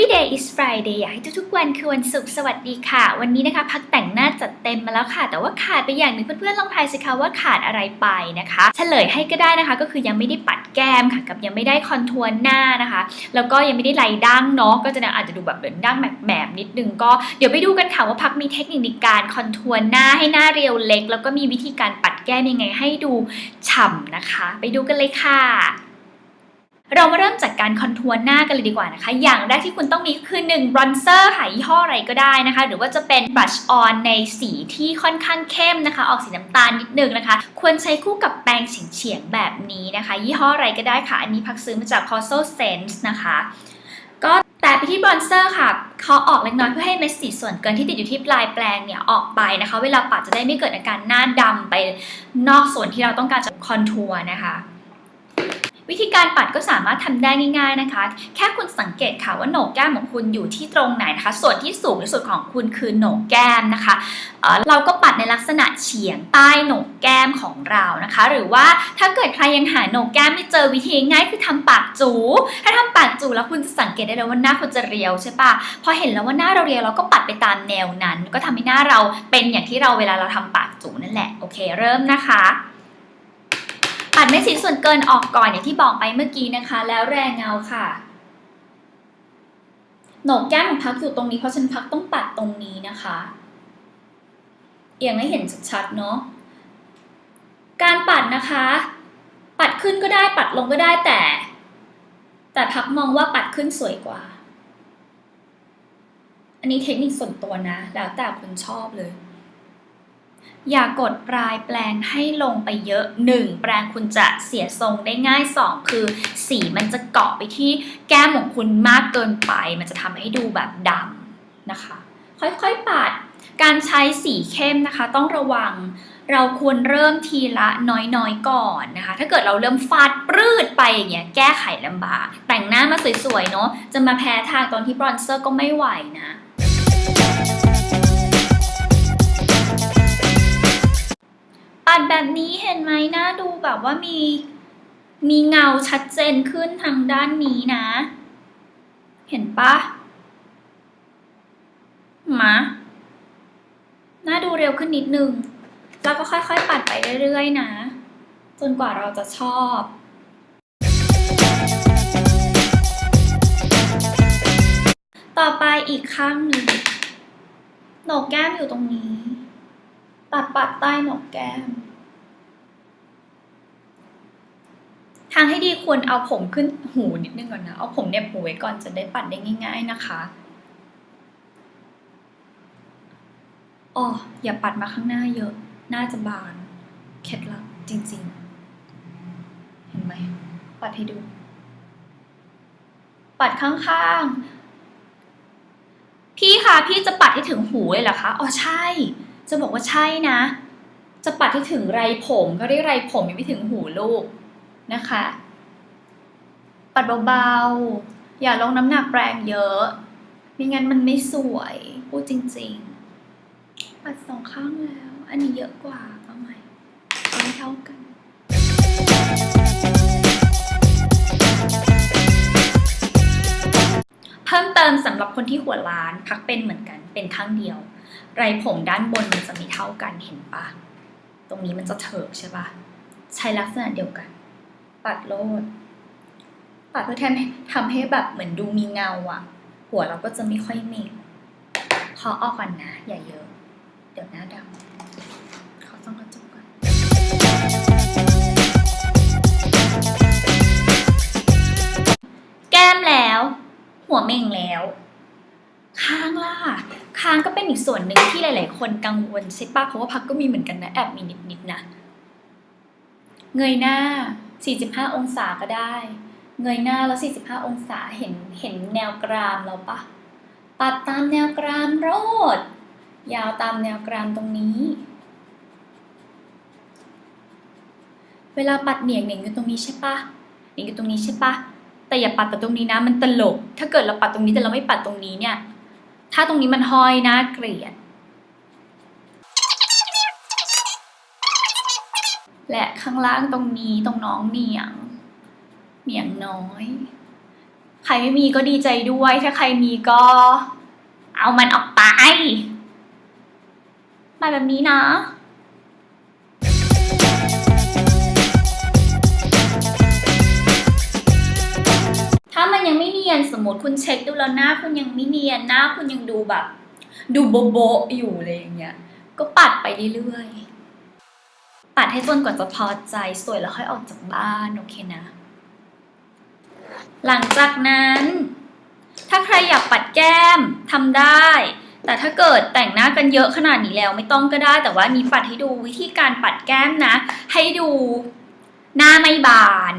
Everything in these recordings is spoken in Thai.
Everyday is Friday อยากให้ทุกๆวันคือวันศุกร์สวัสดีค่ะ วันนี้นะคะ พักแต่งหน้าจัดเต็มมาแล้วค่ะ แต่ว่าขาดไปอย่างหนึ่งเพื่อนๆลองทายสิคะว่าขาดอะไรไปนะคะ เฉลยให้ก็ได้นะคะ ก็คือยังไม่ได้ปัดแก้มค่ะ กับยังไม่ได้คอนทัวร์หน้านะคะ แล้วก็ยังไม่ได้ไล่ดั้งเนาะก็จะอาจจะดูแบบเหมือนดั้งแบบแบบๆนิดนึงก็เดี๋ยวไปดูกันค่ะว่าพักมีเทคนิคในการคอนทัวร์หน้าให้หน้าเรียวเล็ก แล้วก็มีวิธีการปัดแก้มยังไงให้ดูฉ่ำนะคะ ไปดูกันเลยค่ะ เรามาเริ่มจากการคอนทัวร์หน้ากันเลยดีกว่านะคะ อย่างแรกที่คุณต้องมีคือ1บรอนเซอร์ค่ะยี่ห้ออะไรก็ได้นะคะ หรือว่าจะเป็นบลัชออนในสีที่ค่อนข้างเข้มนะคะ ออกสีน้ำตาลนิดนึงนะคะ ควรใช้คู่กับแปรงเฉียงๆแบบนี้นะคะ ยี่ห้ออะไรก็ได้ค่ะ อันนี้พักซื้อมาจาก c o s o Sense นะคะ ก็แต่ไปที่บรอนเซอร์ค่ะเขาออกเล็กน้อยเพื่อให้เม็ดสีส่วนเกินที่ติดอยู่ที่ปลายแปรงเนี่ยออกไปนะคะ เวลาปัดจะได้ไม่เกิดอาการหน้าดำไปนอกส่วนที่เราต้องการจะคอนทัวร์นะคะ วิธีการปัดก็สามารถทำได้ง่าย ๆนะคะ แค่คุณสังเกตค่ะว่าโหนกแก้มของคุณอยู่ที่ตรงไหนนะคะ ส่วนที่สูงที่สุดของคุณคือโหนกแก้มนะคะเเราก็ปัดในลักษณะเฉียงใต้โหนกแก้มของเรานะคะ หรือว่าถ้าเกิดใครยังหาโหนกแก้มไม่เจอวิธีง่ายคือทำปากจู ถ้าทำปากจูแล้วคุณจะสังเกตได้เลยว่าหน้าคุณจะเรียวใช่ปะพอเห็นแล้วว่าหน้าเราเรียวเราก็ปัดไปตามแนวนั้น ก็ทำให้หน้าเราเป็นอย่างที่เราเวลาเราทำปากจูนั่นแหละโอเค เริ่มนะคะ ปัดเม็ดสีส่วนเกินออกก่อนอย่างที่บอกไปเมื่อกี้นะคะ แล้วแรงเงาค่ะโหนกแก้มของพักอยู่ตรงนี้เพราะฉันพักต้องปัดตรงนี้นะคะ เอียงให้เห็นชัดๆเนาะการปัดนะคะ ปัดขึ้นก็ได้ปัดลงก็ได้แต่ แต่พักมองว่าปัดขึ้นสวยกว่า อันนี้เทคนิคส่วนตัวนะ แล้วแต่คนชอบเลย อย่ากดปลายแปลงให้ลงไปเยอะ 1. แปลงคุณจะเสียทรงได้ง่าย 2. คือสีมันจะเกาะไปที่แก้มของคุณมากเกินไป มันจะทำให้ดูแบบดำนะคะ ค่อยๆปัดการใช้สีเข้มนะคะ ต้องระวังเราควรเริ่มทีละน้อยๆก่อนนะคะ ถ้าเกิดเราเริ่มฟาดปรืดไปอย่างเงี้ยแก้ไขลำบาก แต่งหน้ามาสวยๆเนาะจะมาแพ้ทางตอนที่บรอนเซอร์ก็ไม่ไหวนะ ปัดแบบนี้เห็นไหมหน้าดูแบบว่ามี มีเงาชัดเจนขึ้นทางด้านนี้นะ เห็นปะมาหน้าดูเร็วขึ้นนิดนึง แล้วก็ค่อยๆ ปัดไปเรื่อยๆ นะ จนกว่าเราจะชอบต่อไปอีกข้างหนึ่งโหนกแก้มอยู่ตรงนี้ ตัดปัดใต้หนกแก้ม ทางให้ดีควรเอาผมขึ้นหูนิดนึงก่อนนะ เอาผมเหน็บหูไว้ก่อนจะได้ปัดได้ง่าย ๆนะคะอ๋ออย่าปัดมาข้างหน้าเยอะ น่าจะบาน เคล็ดลับจริงๆ เห็นไหม ปัดให้ดู ปัดข้างๆ พี่คะพี่จะปัดให้ถึงหูเลยเหรอคะ อ๋อใช่ จะบอกว่าใช่นะ จะปัดให้ถึงไรผมก็ได้ไรผมยังไม่ถึงหูลูกนะคะ ปัดเบาๆ อย่าลงน้ำหนักแรงเยอะไม่งั้นมันไม่สวยพูดจริง ๆ ปัดสองข้างแล้ว อันนี้เยอะกว่าเอาใหม่เอาไม่เท่ากันเพิ่มเติมสำหรับคนที่หัวล้านพักเป็นเหมือนกันเป็นข้างเดียว ไรผมด้านบนมันจะไม่เท่ากันเห็นปะตรงนี้มันจะเถิกใช่ปะใช้ลักษณะเดียวกัน ปัดโลด ปัดเพื่อแทำให้ทำให้แบบเหมือนดูมีเงาอะหัวเราก็จะไม่ค่อยเมกขอออกก่อนนะ อย่าเยอะ เดี๋ยวหน้าดำขอต้องกระจกก่อนแก้มแล้ว หัวเม่งแล้ว ค้างล่ะ ค้างก็เป็นอีกส่วนหนึ่งที่หลาย ๆ คนกังวลใช่ปะเพราะว่าพักก็มีเหมือนกันนะแอบมีนิด ๆ นะ เงยหน้า 45 องศาก็ได้ เงยหน้าแล้ว 45 องศาเห็นเห็นแนวกรามเราปะปัดตามแนวกรามโรด ยาวตามแนวกรามตรงนี้ เวลาปัดเหนียงเหนียงอยู่ตรงนี้ใช่ปะเหนียงอยู่ตรงนี้ใช่ปะแต่อย่าปัดแต่ตรงนี้นะมันตลก ถ้าเกิดเราปัดตรงนี้แต่เราไม่ปัดตรงนี้เนี่ย ถ้าตรงนี้มันห้อยน่าเกลียด และข้างล่างตรงนี้ตรงน้องเหนียง เหนียงน้อย ใครไม่มีก็ดีใจด้วย ถ้าใครมีก็ เอามันออกไป มาแบบนี้นะ ถ้ามันยังไม่เนียนสมมติคุณเช็คดูแล้วหน้าคุณยังไม่เนียนหน้าคุณยังดูแบบ ดูโบโบะอยู่อะไรอย่างเงี้ย ก็ปัดไปเรื่อยๆ ปัดให้จนกว่าจะพอใจสวยแล้วค่อยออกจากบ้านโอเคนะ หลังจากนั้น ถ้าใครอยากปัดแก้มทำได้ แต่ถ้าเกิดแต่งหน้ากันเยอะขนาดนี้แล้วไม่ต้องก็ได้ แต่ว่านี้ปัดให้ดูวิธีการปัดแก้มนะ ให้ดูหน้าไม่บาน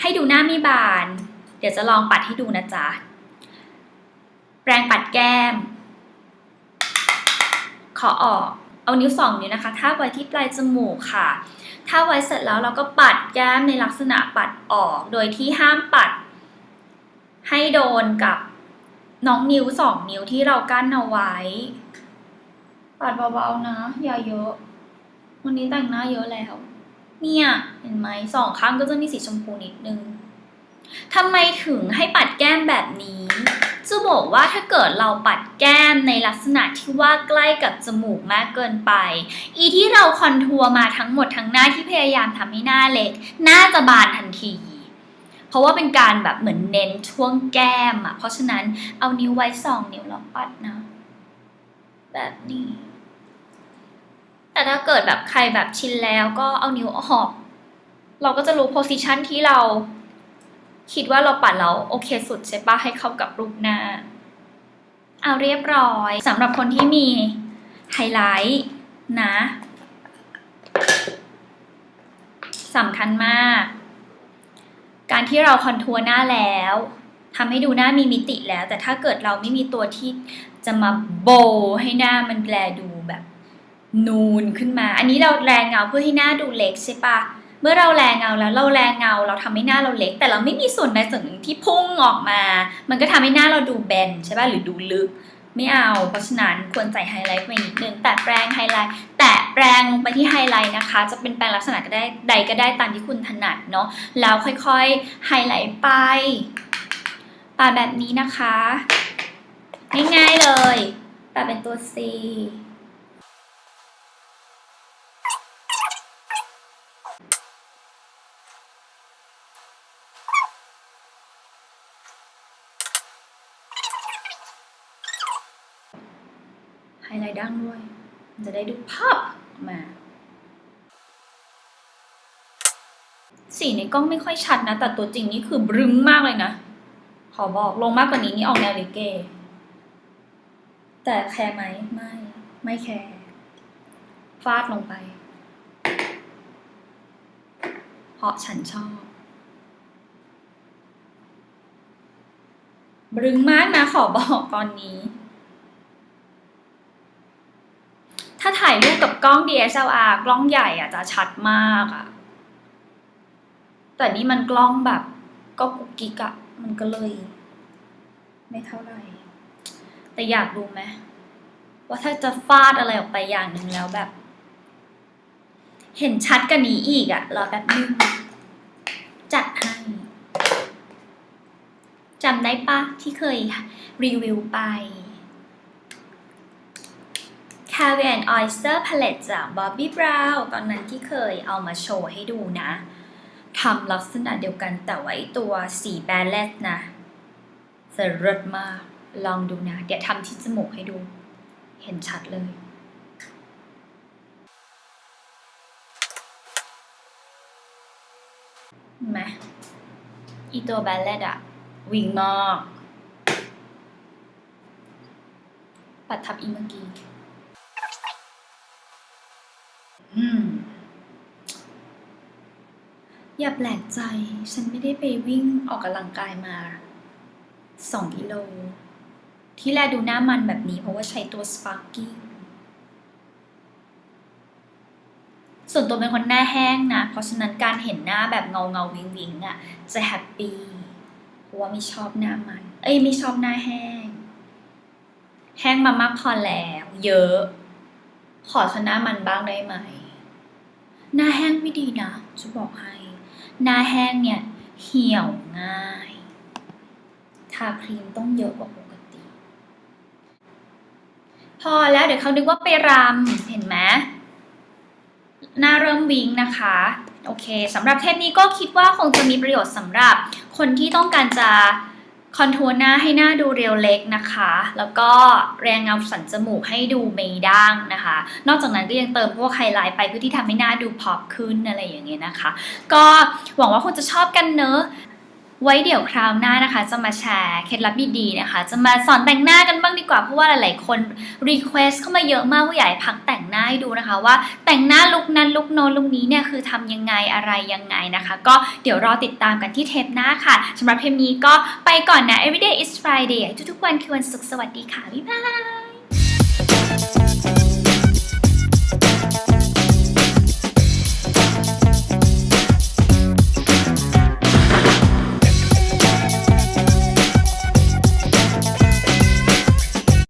ให้ดูหน้าไม่บาน เดี๋ยวจะลองปัดให้ดูนะจ๊ะ แปรงปัดแก้ม ขอออก เอานิ้วสองนิ้วนะคะทาบไว้ที่ปลายจมูกค่ะถ้าไว้เสร็จแล้วเราก็ปัดแก้มในลักษณะปัดออก โดยที่ห้ามปัด ให้โดนกับน้องนิ้วสองนิ้วที่เรากั้นเอาไว้ ปัดเบาๆนะ อย่าเยอะ วันนี้แต่งหน้าเยอะแล้ว เนี่ย เห็นไหมสองข้างก็จะมีสีชมพูนิดนึง ทำไมถึงให้ปัดแก้มแบบนี้จะบอกว่าถ้าเกิดเราปัดแก้มในลักษณะที่ว่าใกล้กับจมูกมากเกินไป อีที่เราคอนทัวร์มาทั้งหมดทั้งหน้าที่พยายามทำให้หน้าเล็กหน่าจะบานทันที เพราะว่าเป็นการแบบเหมือนเน้นช่วงแก้มอะเพราะฉะนั้นเอานิ้วไว้สองนิ้วแล้วปัดนะ แบบนี้ แต่ถ้าเกิดแบบใครแบบชินแล้วก็เอานิ้วออก เราก็จะรู้โพสิชันที่เรา คิดว่าเราปัดแล้วโอเคสุดใช่ปะให้เข้ากับรูปหน้า เอาเรียบร้อยสำหรับคนที่มีไฮไลท์นะสำคัญมาก การที่เราคอนทัวร์หน้าแล้วทำให้ดูหน้ามีมิติแล้ว แต่ถ้าเกิดเราไม่มีตัวที่จะมาโบให้หน้ามันแลดูแบบนูนขึ้นมา อันนี้เราแรงเงาเพื่อให้หน้าดูเล็กใช่ปะ เมื่อเราแรงเงาแล้วเราแรงเงาเราทำให้หน้าเราเล็ก แต่เราไม่มีส่วนใดส่วนหนึ่งที่พุ่งออกมา มันก็ทำให้หน้าเราดูแบนใช่ป่ะหรือดูลึก ไม่เอา เพราะฉะนั้นควรใส่ไฮไลท์ไปนิดนึงแต่แปรงไฮไลท์แต่แปรงลงไปที่ไฮไลท์นะคะ จะเป็นแปรงลักษณะก็ได้ใดก็ได้ตามที่คุณถนัดเนาะแล้วค่อยๆไฮไลท์ไปปาแบบนี้นะคะ ง่ายๆเลยปาเป็นตัว C ดั้งด้วย มันจะได้ดูภาพออกมา สีในกล้องไม่ค่อยชัดนะ แต่ตัวจริงนี่คือบรึ้งมากเลยนะ ขอบอกลงมากกว่านี้นี่ออกแนวลิเก แต่แคร์ไหมไม่ ไม่แคร์ฟาดลงไป เพราะฉันชอบบรึ้งมากนะขอบอกตอนนี้ ถ้าถ่ายรูปกับกล้อง DSLR กล้องใหญ่อะจะชัดมากอะแต่นี่มันกล้องแบบ ก็กุกกิกอะมันก็เลย ไม่เท่าไหร่ แต่อยากรู้ไหมว่าถ้าจะฟาดอะไรออกไปอย่างหนึ่งแล้วแบบ เห็นชัดกันนี้อีกอะรอแป๊บนึง จัดให้จำได้ปะที่เคยรีวิวไป c a v i a and Oyster Palette จาก Bobbi Brown ตอนนั้นที่เคยเอามาโชว์ให้ดูนะทำลักษณะเดียวกันแต่ว่าไอ้ตัวสีแบนเลสนะเสรดมาก ลองดูนะ เดี๋ยวทำที่จมูกให้ดู เห็นชัดเลยเห็นไหมอีตัวแบนเลสอะวิ่งมากปัดทับอีเมื่อกี้ อย่าแปลกใจ ฉันไม่ได้ไปวิ่งออกกำลังกายมาสองกิโล ที่แลดูหน้ามันแบบนี้เพราะว่าใช้ตัว Sparky ส่วนตัวเป็นคนหน้าแห้งนะ เพราะฉะนั้นการเห็นหน้าแบบเงาเงาวิงวิงๆอะ จะแฮปปี้เพราะว่าไม่ชอบหน้ามัน เอ้ยไม่ชอบหน้าแห้ง แห้งมามากพอแล้ว เยอะ ขอชนะมันบ้างได้ไหม หน้าแห้งไม่ดีนะ จะบอกให้ หน้าแห้งเนี่ย เหี่ยวง่าย ทาครีมต้องเยอะกว่าปกติ พอแล้วเดี๋ยวเขานึกว่าไปรำเห็นไหมหน้าเริ่มวิงนะคะ โอเคสำหรับเทปนี้ก็คิดว่าคงจะมีประโยชน์สำหรับคนที่ต้องการจะ คอนทัวร์หน้าให้หน้าดูเรียวเล็กนะคะ แล้วก็แรงเงาสันจมูกให้ดูเมด้างนะคะ นอกจากนั้นก็ยังเติมพวกไฮไลท์ไปเพื่อที่ทำให้หน้าดูพอปขึ้นอะไรอย่างเงี้ยนะคะ ก็หวังว่าคุณจะชอบกันเนอะ ไว้เดี๋ยวคราวหน้านะคะ จะมาแชร์เคล็ดลับดีๆนะคะ จะมาสอนแต่งหน้ากันบ้างดีกว่า เพราะว่าหลายๆคนรีเควสเข้ามาเยอะมากว่าอยากให้พักแต่งหน้าให้ดูนะคะ ว่าแต่งหน้าลุคนั้นลุคโน้นลุคนี้เนี่ยคือทำยังไงอะไรยังไงนะคะ ก็เดี๋ยวรอติดตามกันที่เทปหน้าค่ะสำหรับเทปนี้ก็ไปก่อนนะ everyday is Friday ทุกๆวันคือวันศุกร์สวัสดีค่ะบ๊ายบาย